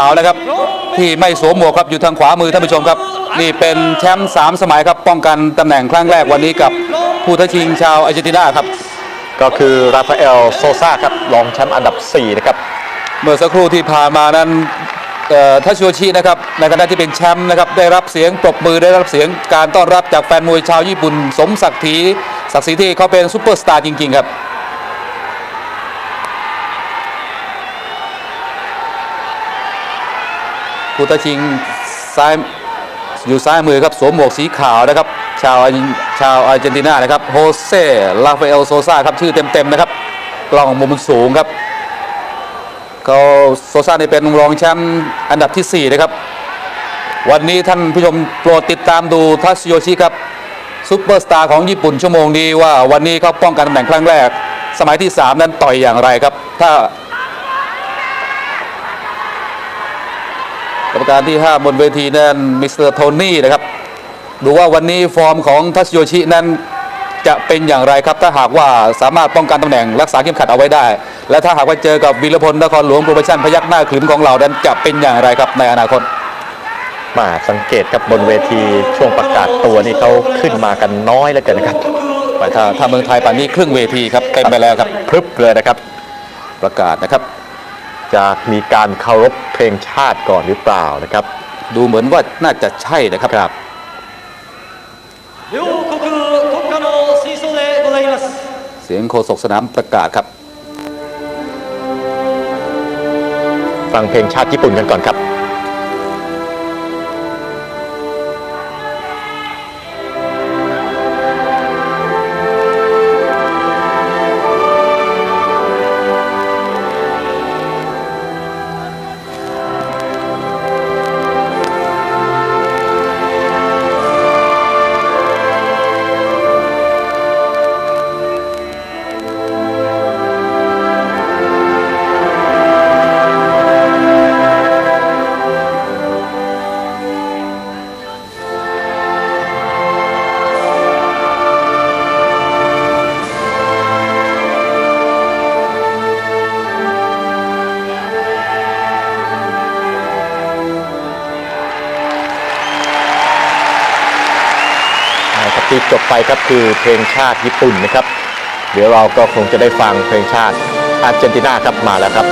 เอาแล้วครับที่ไม่สวมหมวกครับอยู่ทางขวามือท่านผู้ชมครับ นี่เป็นแชมป์สามสมัยครับป้องกันตำแหน่งครั้งแรกวันนี้กับผู้ท้าชิงชาวอาร์เจนตินาครับ ก็คือราฟาเอลโซซาครับรองแชมป์อันดับ 4 นะครับ เมื่อสักครู่ที่ผ่านมานั้นเอ่อทัชโยชินะครับในฐานะที่เป็นแชมป์นะครับได้รับเสียงปรบมือได้รับเสียงการต้อนรับจากแฟนมวยชาวญี่ปุ่น สมศักดิ์ศรีศักดิ์ศรีที่เขาเป็นซูเปอร์สตาร์จริงๆครับ ผู้ท้าชิงซ้ายอยู่ซ้ายมือครับสวมหมวกสีขาวนะครับ ชาวชาวอาร์เจนตินานะครับโฮเซ่ลาฟาเอลโซซาครับชื่อเต็มๆนะครับ กล้องมุมสูงครับเขาโซซ่านี่เป็นรองแชมป์อันดับที่ 4 นะครับ วันนี้ท่านผู้ชมโปรดติดตามดูทัสโยชิครับซูเปอร์สตาร์ของญี่ปุ่นชั่วโมงนี้ว่าวันนี้เขาป้องกันตำแหน่งครั้งแรก สมัยที่ 3 นั้นต่อยอย่างไรครับ ถ้า รรมการที่ 5 บนเวทีนั้นมิสเตอร์โทนี่นะครับ ดูว่าวันนี้ฟอร์มของทัสโยชินั้นจะเป็นอย่างไรครับ ถ้าหากว่าสามารถป้องกันตำแหน่งรักษาเข็มขัดเอาไว้ได้ และถ้าหากว่าเจอกับวีรพลนครหลวงโปรโมชั่นพยักหน้าขรึมของเรานั้นจะเป็นอย่างไรครับในอนาคตมาสังเกตครับบนเวทีช่วงประกาศตัวนี่เขาขึ้นมากันน้อยเหลือเกินนะครับถ้าถ้าเมืองไทยป่านนี้ครึ่งเวทีครับเต็มไปแล้วครับพรึบเลยนะครับ ประกาศนะครับ จะมีการเคารพเพลงชาติก่อนหรือเปล่านะครับ ดูเหมือนว่าน่าจะใช่นะครับครับเสียงโฆษกสนามประกาศครับ ฟังเพลงชาติญี่ปุ่นกันก่อนครับ ที่จบไปครับคือเพลงชาติญี่ปุ่นนะครับ เดี๋ยวเราก็คงจะได้ฟังเพลงชาติอาร์เจนตินาครับมาแล้วครับ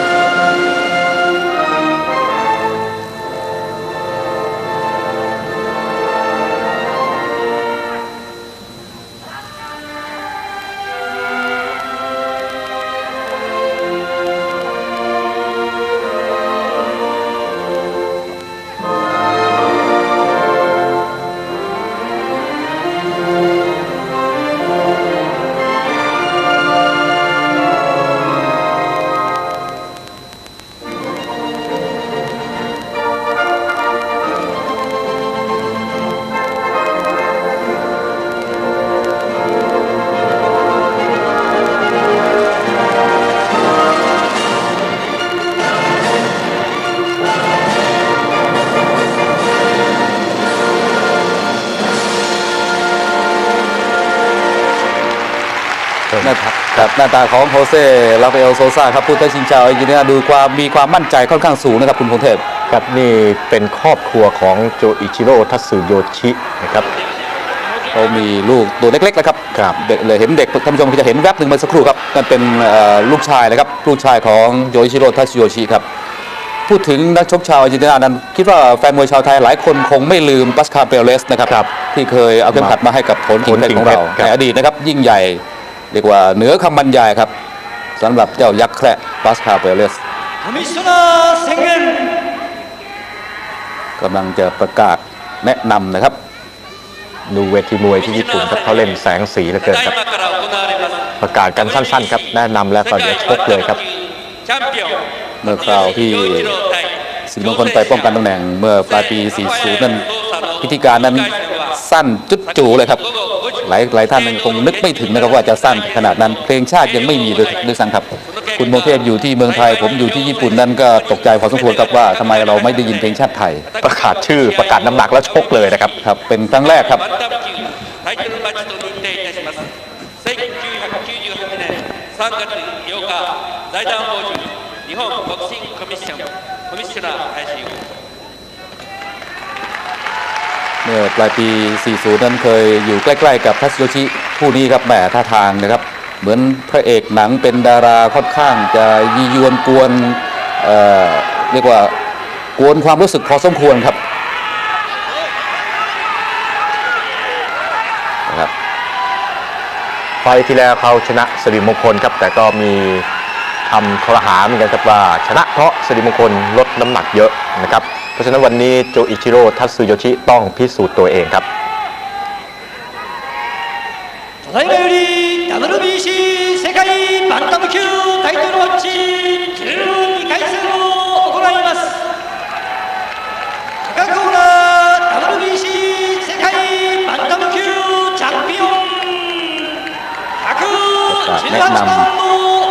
หน้าตาครับหน้าตาของโฮเซลาฟาเอลโซซาครับผู้ท้าชิงชาวอาร์เจนตินาดูความมีความมั่นใจค่อนข้างสูงนะครับคุณพงเทพครับนี่เป็นครอบครัวของโจอิชิโร่ทัตสึโยชินะครับเขามีลูกตัวเล็กๆนะครับครับเด็กเลยเห็นเด็กท่านผู้ชมจะเห็นแวบหนึ่งเมื่อสักครู่ครับนั่นเป็นเอ่อลูกชายเลยครับลูกชายของโยอิชิโร่ทัชโยชิครับพูดถึงนักชกชาวอาร์เจนตินานั้น คิดว่าแฟนมวยชาวไทยหลายคนคงไม่ลืมปัสคาเปเรสนะครับครับ ที่เคยเอาเข็มขัดมาให้กับโถนกิ่งเพชรของเราโถนกิ่งเพชรครับในอดีตนะครับ ยิ่งใหญ่ เรียกว่าเหนือคำบรรยายครับสำหรับเจ้ายักษ์แคระปาสคาเปเลสกำลังจะประกาศแนะนำนะครับ ดูเวทีมวยที่ญี่ปุ่นครับเขาเล่นแสงสีเหลือเกินครับ ประกาศกันสั้นๆครับ แนะนำและตอนนี้ชกเลยครับ เมื่อคราวที่สิงมงคลไปป้องกันตำแหน่งเมื่อปลายปี 40 นั้นพิธีการนั้นสั้นจุดจูเลยครับ หลายหลายท่านคงนึกไม่ถึงนะครับว่าจะสั้นขนาดนั้น เพลงชาติยังไม่มีเลยด้วยซ้ำครับ คุณโมเทพอยู่ที่เมืองไทย ผมอยู่ที่ญี่ปุ่นนั่นก็ตกใจพอสมควรครับว่าทำไมเราไม่ได้ยินเพลงชาติไทย ประกาศชื่อประกาศน้ำหนักแล้วชกเลยนะครับ ครับ เป็นครั้งแรกครับ バンタム級タイトルマッチと認定いたします1998年3月8日財団 เมื่อปลายปี 40 นั้นเคยอยู่ใกล้ๆกับทัสโยชิผู้นี้ครับแหมท่าทางนะครับ เหมือนพระเอกหนังเป็นดาราค่อนข้างจะยียวนกวนเเรียกว่ากวนความรู้สึกพอสมควรครับนะครับไฟที่แล้วเขาชนะสิริมงคลครับ แต่ก็มีทำครหาเหมือนกันครับว่าชนะเพราะสิริมงคลลดน้ำหนักเยอะนะครับ เพราะฉะนั้นวันนี้โจอิชิโร่ทัตสึโยชิต้องพิสูจน์ตัวเองครับ ただいまより WBC 世界バンタム級タイトルマッチ12回戦を行います赤コーナー WBC 世界バンタム級チャンピオン118番の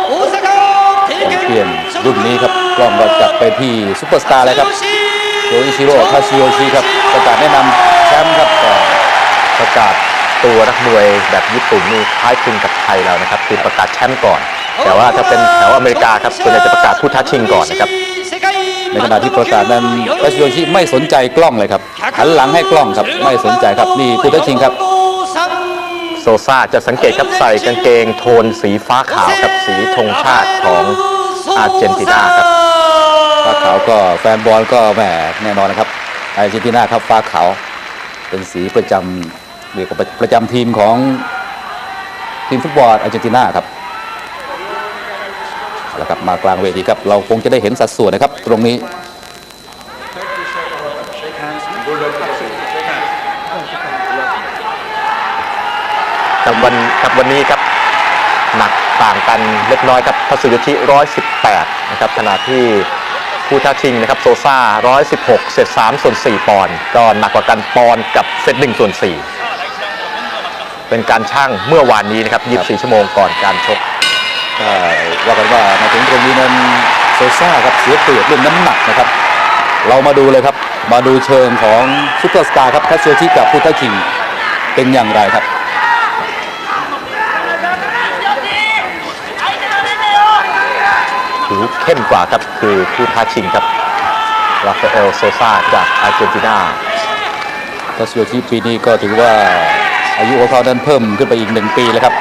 大阪テレ แชม ケ เปี้ยน ン รุ่นนี้ครับกล้องก็จับไปที่ซุปเปอร์สตาร์เลยครับ โจอิชิโร่ทาชิโยชิครับประกาศแนะนำแชมป์ครับแต่ประกาศตัวนักมวยแบบญี่ปุ่นนี่คล้ายคลึงกับไทยเรานะครับคือประกาศแชมป์ก่อน แต่ว่าถ้าเป็นแถวอเมริกาครับส่วนใหญ่จะประกาศผู้ท้าชิงก่อนนะครับในขณะที่ประกาศนั้นทาชิโยชิไม่สนใจกล้องเลยครับหันหลังให้กล้องครับไม่สนใจครับนี่ผู้ท้าชิงครับโซซ่าจะสังเกตครับใส่กางเกงโทนสีฟ้าขาวครับสีธงชาติของอาร์เจนตินาครับ ฟ้าขาวก็แฟนบอลก็แหมแน่นอนนะครับอาร์เจนตินาครับฟ้าขาวเป็นสีประจำเรียกว่าประจำทีมของทีมฟุตบอลอาร์เจนตินาครับเอาละครับมากลางเวทีครับเราคงจะได้เห็นสัดส่วนนะครับ ตรงนี้กับวันกับวันนี้ครับหนักต่างกันเล็กน้อยครับทัตสึโยชิ118 นะครับขณะที่ ผู้ท้าชิงนะครับโซซ่า 116 เศษ 3 ส่วน 4 ปอนด์ก็หนักกว่ากันปอนด์กับเศษ 1 ส่วน 4 เป็นการช่างเมื่อวานนี้นะครับ 24 ชั่วโมงก่อนการชกก็ว่ากันว่ามาถึงตรงนี้นั้นโซซ่าครับเสียเปรียบเรื่องน้ำหนักนะครับ เรามาดูเลยครับ มาดูเชิงของซุปเปอร์สตาร์ครับทัชโยชิกับพุทธคิงเป็นอย่างไรครับ เข้มกว่าครับคือผู้ท้าชิงครับราฟาเอลโซซาจากอาร์เจนตินาทัชโยชิปีนี้ก็ถือว่าอายุของเขานั้นเพิ่มขึ้นไปอีกหนึ่งปีแล้วครับ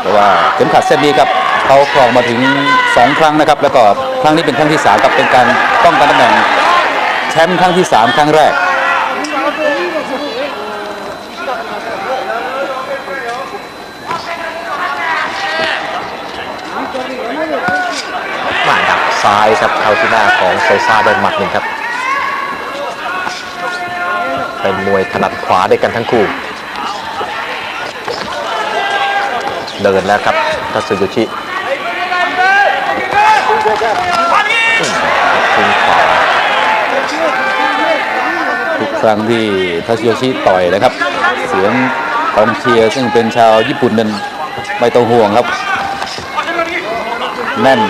เพราะว่าเข็มขัดเส้นนี้ครับเขาครองมาถึง 2 ครั้งนะครับ แล้วก็ครั้งนี้เป็นครั้งที่3ครับเป็นการป้องกันตำแหน่งแชมป์ครั้งที่ 3 ครั้งแรก หมาดัก ซ้ายครับเข้าที่หน้าของโซซาได้หมัดหนึ่งครับเป็นมวยถนัดขวาด้วยกันทั้งคู่ เดินแล้วครับทัตสึโยชิทิ้งขวาทุกครั้งที่ทัชโยชิต่อยนะครับ เสียงกองเชียร์ซึ่งเป็นชาวญี่ปุ่นนั้นไม่ต้องห่วงครับ แน่น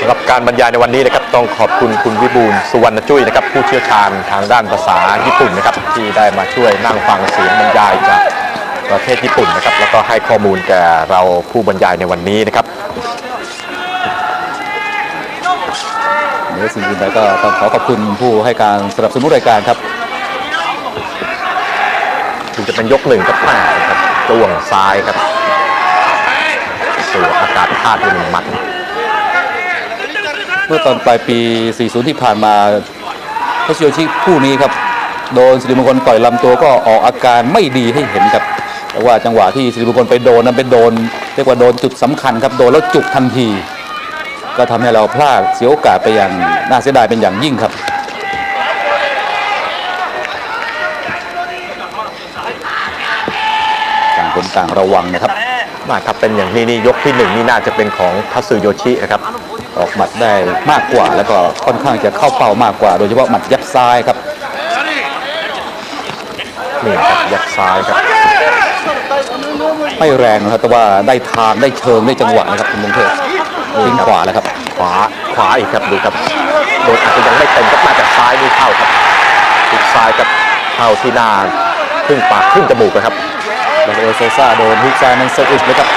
สำหรับ การบรรยายในวันนี้นะครับต้องขอบคุณคุณวิบูลย์สุวรรณจุ้ยนะครับ ผู้เชี่ยวชาญทางด้านภาษาญี่ปุ่นนะครับ ที่ได้มาช่วยนั่งฟังเสียงบรรยายจากประเทศญี่ปุ่นนะครับ แล้วก็ให้ข้อมูลแก่เราผู้บรรยายในวันนี้นะครับเหนือสิ่งอื่นใดก็ต้องขอขอบคุณผู้ให้การสนับสนุนรายการครับถึงจะเป็นยกหนึ่งครับแม่ครับจ้วงซ้ายครับสู่อากาศพาดไปหนึ่งหมัด เมื่อตอนปลายปี 40 ที่ผ่านมาทัชโยชิผู้นี้ครับ โดนสิริมงคลต่อยลำตัวก็ออกอาการไม่ดีให้เห็นครับแต่ว่าจังหวะที่สิริมงคลไปโดนนั้นเป็นโดนเรียกว่าโดนจุดสำคัญครับโดนแล้วจุกทันที ก็ทำให้เราพลาดเสียโอกาสไปอย่างน่าเสียดายเป็นอย่างยิ่งครับต่างคนต่างระวังนะครับมาครับเป็นอย่างนี้นี่ยกที่หนึ่งนี่น่าจะเป็นของทัตสึโยชินะครับ ออกหมัดได้มากกว่า แล้วก็ค่อนข้างจะเข้าเป้ามากกว่า โดยเฉพาะหมัดยับซ้ายครับนี่ครับยัดซ้ายครับไม่แรงนะครับแต่ว่าได้ทางได้เชิงได้จังหวะนะครับคุณมงเทพทิ้งขวาแล้วครับ ขวาขวาอีกครับดูครับโดนอาจจะยังไม่เต็มครับน่าจะซ้ายนี่เข้าครับติดซ้ายครับเข้าที่หน้าครึ่งปากครึ่งจมูกนะครับแล้วเอลโซซ่าโดนฮุกซ้ายนั้นสะอึกเลยครับ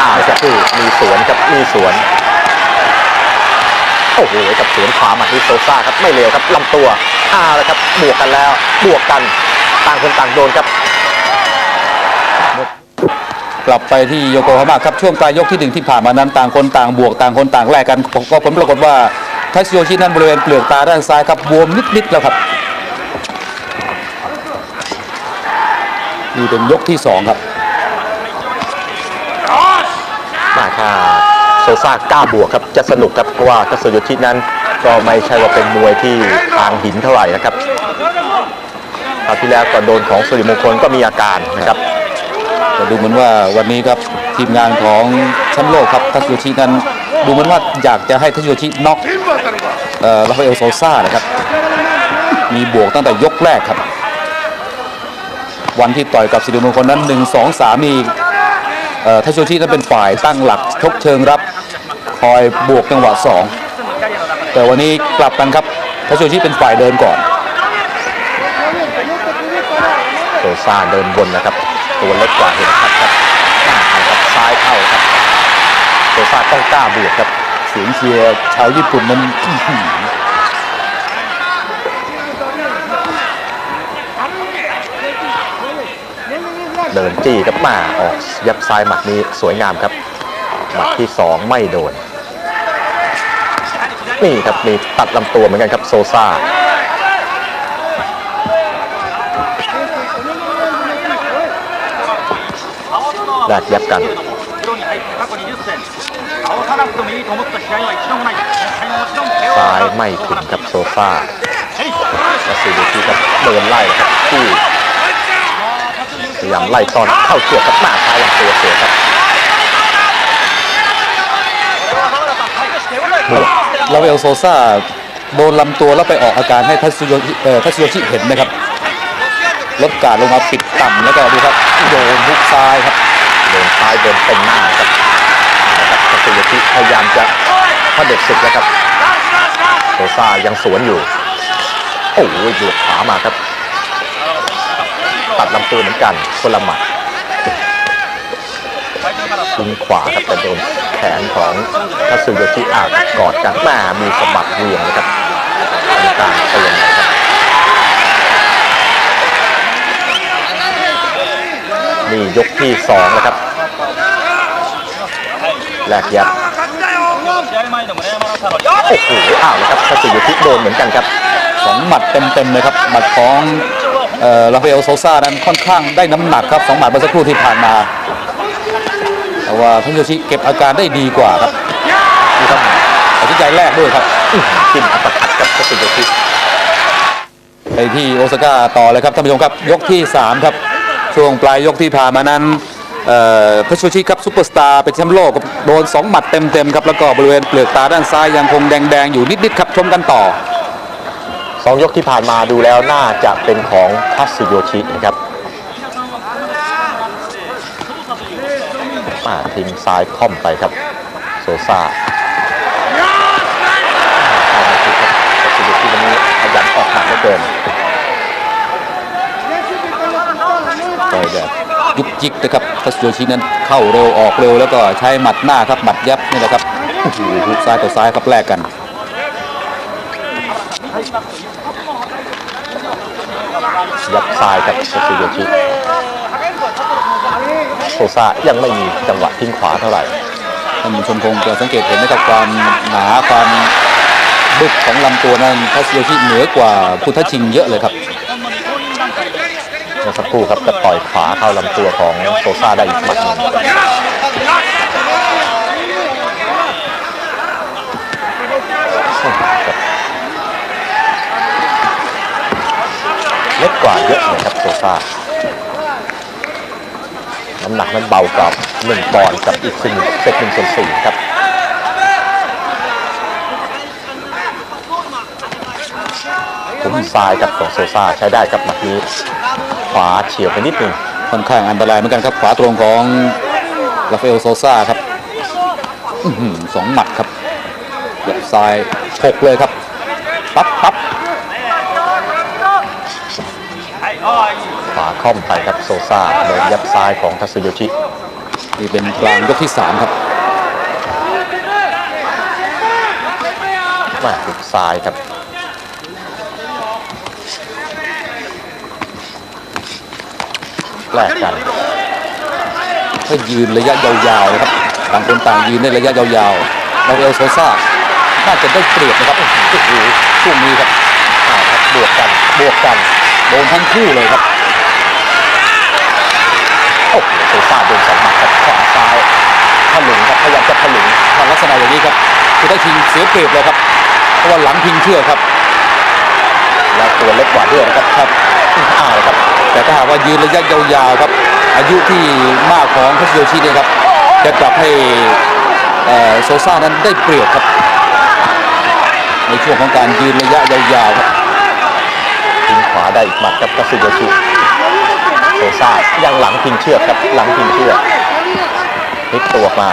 อ้าวครับมีสวนครับมีสวน โอ้โหกับสวนขวาหมัดที่โซซ่าครับไม่เร็วครับลำตัวอ้าวแล้วครับบวกกันแล้วบวกกันต่างคนต่างโดนครับ กลับไปที่โยโกฮาม่าครับช่วงปลายยกที่หนึ่งที่ผ่านมานั้นต่างคนต่างบวกต่างคนต่างแลกกันก็ผลปรากฏว่าทัชโยชินั้นบริเวณเปลือกตาด้านซ้ายครับบวมนิดๆแล้วครับนี่เป็นยกที่สองครับมาถ้าโซซ่ากล้าบวกครับจะสนุกครับเพราะว่าทัศโยชินั้นก็ไม่ใช่ว่าเป็นมวยที่ทางหินเท่าไหร่นะครับคราวที่แล้วก็โดนของสุริมงคลก็มีอาการนะครับแต่ดูเหมือนว่าวันนี้ครับทีมงานของแชมป์โลกครับทัชโยชินั้นดูเหมือนว่าอยากจะให้ทัชโยชิน็อกเออราฟาเอลโซซ่านะครับมีบวกตั้งแต่ยกแรกครับ วันที่ต่อยกับสิริมงคลนั้น 1 2 3นี่เอ่อ ทัชโยชินั้นเป็นฝ่ายตั้งหลักชกเชิงรับ คอยบวกจังหวะ2แต่วันนี้กลับกันครับทัชโยชิเป็นฝ่ายเดินก่อนโซซ่าเดินบนนะครับ ตัวเล็กกว่าเห็นชัดครับหน้าครับซ้ายเข้าครับโซซ่าต้องกล้าบวกครับเสียงเชียร์ชาวญี่ปุ่นนั้นอื้อหือ เดินจี้กับมาออกยับซ้ายหมัดนี้สวยงามครับ หมัดที่ 2 ไม่โดน นี่ครับมีตัดลำตัวเหมือนกันครับโซซาแลกยับกันซ้ายไม่ถึงครับโซฟาและซูที่ครับเดินไล่ครับคู่ ยายามไล่ตอนเข้าเชือกครับหน้าซ้ายลำตัวเสียครับลาเวลโซซาโดนลำตัวแล้วไปออกอาการให้ทัศโยชิเอ่อทัศโยชิเห็นนะครับลดการลงมาปิดต่ำแล้วก็ดูครับโดนฮุกซ้ายครับเดินซ้ายเดินเต็มหน้าครับนะครับทัศยทิพยายามจะพระเด็ดศึกแล้วครับโซซายังสวนอยู่โอ้ยบวกขามาครับ ตัดลำตัวเหมือนกันคนละหมัดลุงขวาครับแต่โดนแขนของคาซูโยชิอากับกอดกันแม่มีสะบัดเวียงนะครับการเตือนนะครับนี่ยกที่สองนะครับแลกยับโอ้โหอ้าวนะครับคาซูโยชิโดนเหมือนกันครับสองหมัดเต็มๆเลยครับหมัดของ ลาเวลโซซานั้นค่อนข้างได้น้ำหนักครับสองหมัดเมื่อสักครู่ที่ผ่านมาแต่ว่าทัศโยชิเก็บอาการได้ดีกว่าครับดูครับตัดสินใจแรกด้วยครับอื้อหือจิ้มอัปคัดกับทัศยทิไปที่โอซาก้าต่อเลยครับท่านผู้ชมครับยกที่ 3 ครับช่วงปลายยกที่ผ่านมานั้นเอ่อพัชชิครับซุปเปอร์สตาร์เป็นแชมป์โลกโดน 2 หมัดเต็มๆครับแล้วก็บริเวณเปลือกตาด้านซ้ายยังคงแดงๆอยู่นิดๆครับชมกันต่อ สองยกที่ผ่านมาดูแล้วน่าจะเป็นของทัศโยชินะครับมาทิ้งซ้ายค่อมไปครับ โซซ่าเข้ามาถึงครับทัศโยชิวันนี้ขยันออกหมัดเหลือเกินต่อยแบบยุกยิกนะครับทัชโยชินั้นเข้าเร็วออกเร็วแล้วก็ใช้หมัดหน้าครับหมัดยับนี่แหละครับโอ้โหฮุกซ้ายต่อซ้ายครับแลกกัน ยับซ้ายกับทัศโยชิโซซ่ายังไม่มีจังหวะทิ้งขวาเท่าไหร่ท่านผู้ชมคงจะสังเกตเห็นนะครับความหนาความบึกของลำตัวนั้นทัชโยชิเหนือกว่าพุทธชิงเยอะเลยครับเมื่อสักครู่ครับจะต่อยขวาเข้าลำตัวของโซซ่าได้อีกหมัดหนึ่งเล็ กว่าเยอะเลยครับโซซ่าน้ำหนักนั้นเบากว่าหนึ่งปอนด์กับอีกสิ่งเซตหนึ่งส่วนสี่ครับผมซ้ายกับของโซซ่าใช้ได้ครับหมัดนี้ขวาเฉียวไปนิดหนึงค่อนข้างอันตรายเหมือนกันครับขวาตรงของราเอลโซซ่าครับอสองหมัดครับเหยียบซ้ายฉกเลยครับปั๊บปั๊บ วาค่อมไปครับโซซ่าโดนยับซ้ายของทัศโยชินี่เป็นกลางยกที่ 3 ครับมาหุกซ้ายครับแลกกันถ้ายืนระยะยาวๆนะครับต่างคนต่างยืนในระยะยาวๆลาเวลโซซ่าน่าจะได้เปรียบนะครับโอ้โหช่วงนี้ครับอ้าวครับบวกกันบวกกันโดนทั้งคู่เลยครับ โอ้โหโซซ่าโดนสองหมัดครับขวาซ้ายถลุงครับพยายามจะถลุงถ้าลักษณะอย่างนี้ครับคือได้ชิงเสียเปรียบเลยครับเพราะว่าหลังพิงเชื่อกครับแล้วตัวเล็กกว่าด้วยนะครับครับอ้าวครับ แต่ถ้าหากว่ายืนระยะยาวๆครับ อายุที่มากของทัชโยชิเนี่ยครับจะกลับให้โซซ่านั้นได้เปรียบครับ ในช่วงของการยืนระยะยาวๆครับทิ้งขวาได้อีกหมัดครับกาซิโยชิ โซซ่ายังหลังพิงเชือกครับหลังพิงเชือกพลิกตัวออกมา